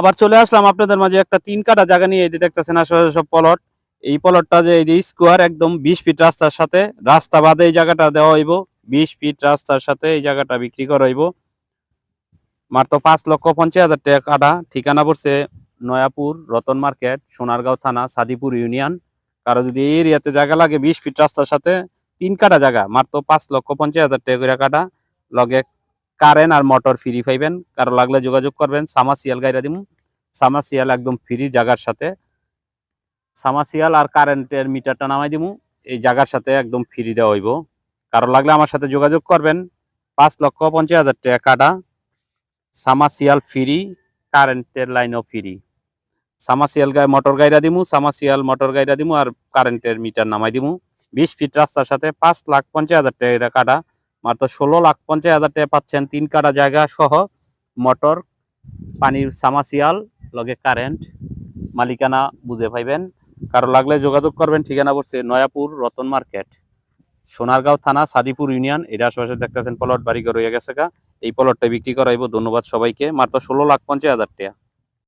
আবার চলে আসলাম আপনাদের মাঝে একটা তিন কাটা জায়গা নিয়ে। এই দেখতেছেন আশেপাশে সব পলট এই পলটটা যে এই যে স্কোয়ার একদম বিশ ফিট রাস্তার সাথে রাস্তা বাদে এই জায়গাটা দেওয়া হইব। বিশ ফিট রাস্তার সাথে এই জায়গাটা বিক্রি করা হইব। মাত্র পাঁচ লক্ষ পঞ্চাশ হাজার টাকা কাটা। ঠিকানা পড়ছে নয়াপুর, রতন মার্কেট, সোনারগাঁও থানা, সাদিপুর ইউনিয়ন। কারও যদি এই এরিয়াতে জায়গা লাগে বিশ ফিট রাস্তার সাথে, তিন কাটা জায়গা। মাত্র পাঁচ লক্ষ পঞ্চাশ হাজার টাকা কাটা। লগে কারেন্ট আর মোটর ফ্রি পাইবেন। কারও লাগলে যোগাযোগ করবেন। সামাসিয়াল গাইরা দিমু। সামাসিয়াল একদম ফ্রি জায়গার সাথে। সামাসিয়াল আর কারেন্টের মিটারটা নামাই দিমু। এই জায়গার সাথে একদম ফ্রি দেওয়া হইব। কারও লাগলে আমার সাথে যোগাযোগ করবেন। পাঁচ লক্ষ পঞ্চাশ হাজার টাকা কাটা। সামাসিয়াল ফ্রি কারেন্টের লাইনও ফ্রি সামাসিয়াল গায়ে মোটর গাইরা দিমু। সামাসিয়াল মোটর গাইরা দিমু আর কারেন্টের মিটার নামাই দিমু। বিশ ফিট রাস্তার সাথে পাঁচ লাখ পঞ্চাশ হাজার টাকা কাটা। মাত্র ষোলো লাখ পঞ্চাশ হাজার টাকা পাচ্ছেন। তিন কাটা জায়গা সহ মোটর পানির সামাসিয়াল, লগে কারেন্ট, মালিকানা বুঝে পাইবেন। কারও লাগলে যোগাযোগ করবেন, ঠিকানা পড়ছে নয়াপুর রতন মার্কেট, সোনারগাঁও থানা, সাদিপুর ইউনিয়ন। এর আশেপাশে দেখতেছেন প্লট বাড়ি রয়ে গেছে এই প্লটটা বিক্রি করাইব। ধন্যবাদ সবাইকে। মাত্র ষোলো লাখ পঞ্চাশ হাজার টাকা।